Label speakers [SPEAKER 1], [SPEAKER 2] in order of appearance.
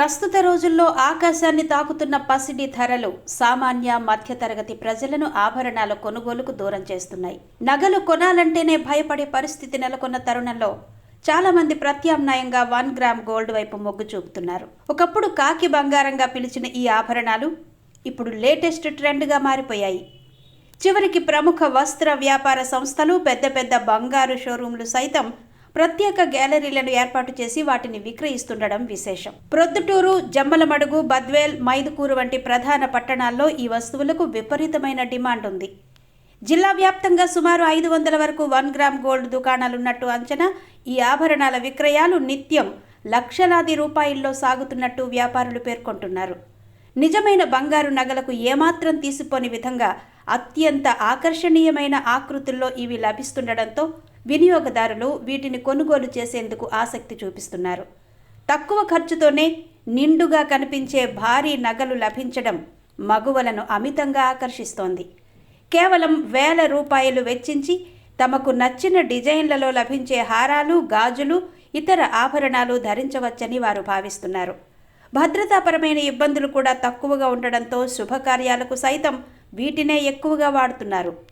[SPEAKER 1] ప్రస్తుత రోజుల్లో ఆకాశాన్ని తాకుతున్న పసిడి ధరలు సామాన్య మధ్యతరగతి ప్రజలను ఆభరణాల కొనుగోలుకు దూరం చేస్తున్నాయి. నగలు కొనాలంటేనే భయపడే పరిస్థితి నెలకొన్న తరుణంలో చాలామంది ప్రత్యామ్నాయంగా వన్ గ్రామ్ గోల్డ్ వైపు మొగ్గు చూపుతున్నారు. ఒకప్పుడు కాకి బంగారంగా పిలిచిన ఈ ఆభరణాలు ఇప్పుడు లేటెస్ట్ ట్రెండ్గా మారిపోయాయి. చివరికి ప్రముఖ వస్త్ర వ్యాపార సంస్థలు పెద్ద పెద్ద బంగారు షోరూంలు సైతం ప్రత్యేక గ్యాలరీలను ఏర్పాటు చేసి వాటిని విక్రయిస్తుండడం విశేషం. ప్రొద్దుటూరు జమ్మలమడుగు బద్వేల్ మైదుకూరు వంటి ప్రధాన పట్టణాల్లో ఈ వస్తువులకు విపరీతమైన డిమాండ్ ఉంది. జిల్లా వ్యాప్తంగా సుమారు ఐదు వందల వరకు వన్ గ్రామ్ గోల్డ్ దుకాణాలున్నట్టు అంచనా ఈ ఆభరణాల విక్రయాలు నిత్యం లక్షలాది రూపాయల్లో సాగుతున్నట్టు వ్యాపారులు పేర్కొంటున్నారు. నిజమైన బంగారు నగలకు ఏమాత్రం తీసిపోని విధంగా అత్యంత ఆకర్షణీయమైన ఆకృతుల్లో ఇవి లభిస్తుండడంతో వినియోగదారులు వీటిని కొనుగోలు చేసేందుకు ఆసక్తి చూపిస్తున్నారు. తక్కువ ఖర్చుతోనే నిండుగా కనిపించే భారీ నగలు లభించడం మగువలను అమితంగా ఆకర్షిస్తోంది. కేవలం వేల రూపాయలు వెచ్చించి తమకు నచ్చిన డిజైన్లలో లభించే హారాలు గాజులు ఇతర ఆభరణాలు ధరించవచ్చని వారు భావిస్తున్నారు. భద్రతాపరమైన ఇబ్బందులు కూడా తక్కువగా ఉండడంతో శుభకార్యాలకు సైతం వీటినే ఎక్కువగా వాడుతున్నారు.